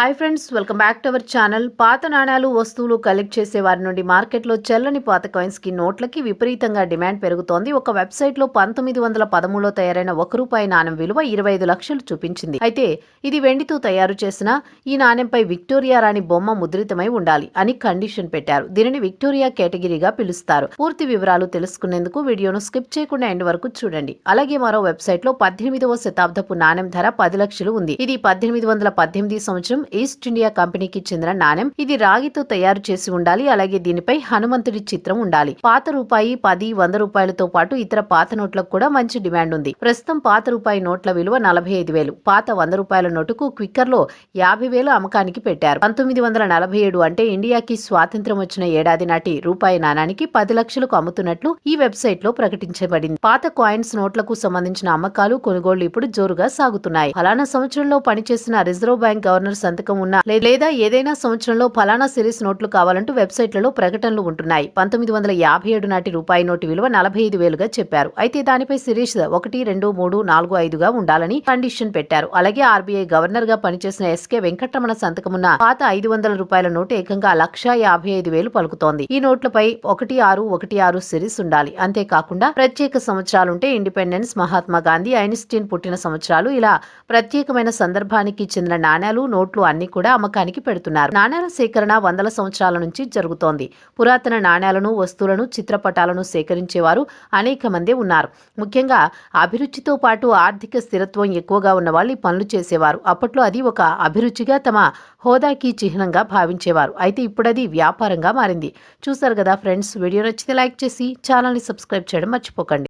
Hi friends welcome back to our channel పాత నాణ్యాలు వస్తువులు కలెక్ట్ చేసే వారి నుండి మార్కెట్లో చెల్లని పాత కాయిన్స్కి నోట్లకి విపరీతంగా డిమాండ్ పెరుగుతోంది. ఒక వెబ్సైట్లో పంతొమ్మిది వందల పదమూడులో తయారైన ఒక రూపాయి నాణ్యం విలువ ఇరవై ఐదు లక్షలు చూపించింది. అయితే ఇది వెండితో తయారు చేసిన ఈ నాణ్యంపై విక్టోరియా రాణి బొమ్మ ముద్రితమై ఉండాలి అని కండిషన్ పెట్టారు. దీనిని విక్టోరియా కేటగిరీగా పిలుస్తారు. పూర్తి వివరాలు తెలుసుకునేందుకు వీడియోను స్కిప్ చేయకుండా ఎండ్ వరకు చూడండి. అలాగే మరో వెబ్సైట్లో పద్దెనిమిదవ శతాబ్దపు నాణ్యం ధర పది లక్షలు ఉంది. ఇది పద్దెనిమిది వందల పద్దెనిమిది సంవత్సరం ఈస్ట్ ఇండియా కంపెనీకి చెందిన నాణ్యం ఇది రాగితో తయారు చేసి ఉండాలి. అలాగే దీనిపై హనుమంతుడి చిత్రం ఉండాలి. పాత రూపాయి పది వంద రూపాయలతో పాటు ఇతర పాత నోట్లకు కూడా మంచి డిమాండ్ ఉంది. ప్రస్తుతం పాత రూపాయి నోట్ల విలువ నలభై ఐదు వేలు. పాత వంద రూపాయల నోటుకు క్విక్కర్లో యాభై వేలు అమ్మకానికి పెట్టారు. పంతొమ్మిది వందల నలభై ఏడు అంటే ఇండియాకి స్వాతంత్ర్యం వచ్చిన ఏడాది నాటి రూపాయి నాణానికి పది లక్షలకు అమ్ముతున్నట్లు ఈ వెబ్సైట్లో ప్రకటించబడింది. పాత కాయిన్స్ నోట్లకు సంబంధించిన అమ్మకాలు కొనుగోళ్ళు ఇప్పుడు జోరుగా సాగుతున్నాయి. ఫలానా సంవత్సరంలో పనిచేసిన రిజర్వ్ బ్యాంక్ గవర్నర్ సంతకం ఉన్న లేదా ఏదైనా సంవత్సరంలో ఫలానా సిరీస్ నోట్లు కావాలంటూ వెబ్సైట్లలో ప్రకటనలు ఉంటున్నాయి. పంతొమ్మిది వందల యాభై ఏడు నాటి రూపాయి నోటు విలువ నలభై ఐదు వేలుగా చెప్పారు. అయితే దానిపై సిరీస్ ఒకటి రెండు మూడు నాలుగు ఐదుగా ఉండాలని కండిషన్ పెట్టారు. అలాగే ఆర్బీఐ గవర్నర్గా పనిచేసిన ఎస్కే వెంకటరమణ సంతకమున్న పాత ఐదు వందల రూపాయల నోటు ఏకంగా లక్ష యాభై ఐదు వేలు పలుకుతోంది. ఈ నోట్లపై ఒకటి ఆరు ఒకటి ఆరు సిరీస్ ఉండాలి. అంతేకాకుండా ప్రత్యేక సంవత్సరాలుంటే ఇండిపెండెన్స్ మహాత్మా గాంధీ ఐన్స్టీన్ పుట్టిన సంవత్సరాలు ఇలా ప్రత్యేకమైన సందర్భానికి చెందిన నాణ్యాలు నోట్లు అన్ని కూడా అమ్మకానికి పెడుతున్నారు. నాణ్యాల సేకరణ వందల సంవత్సరాల నుంచి జరుగుతోంది. పురాతన నాణ్యాలను వస్తువులను చిత్రపటాలను సేకరించేవారు అనేక మంది ఉన్నారు. ముఖ్యంగా అభిరుచితో పాటు ఆర్థిక స్థిరత్వం ఎక్కువగా ఉన్న వాళ్ళు ఈ పనులు చేసేవారు. అప్పట్లో అది ఒక అభిరుచిగా తమ హోదాకి చిహ్నంగా భావించేవారు. అయితే ఇప్పుడు అది వ్యాపారంగా మారింది. చూసారు కదా ఫ్రెండ్స్ వీడియో నచ్చితే లైక్ చేసి ఛానల్ని సబ్స్క్రైబ్ చేయడం మర్చిపోకండి.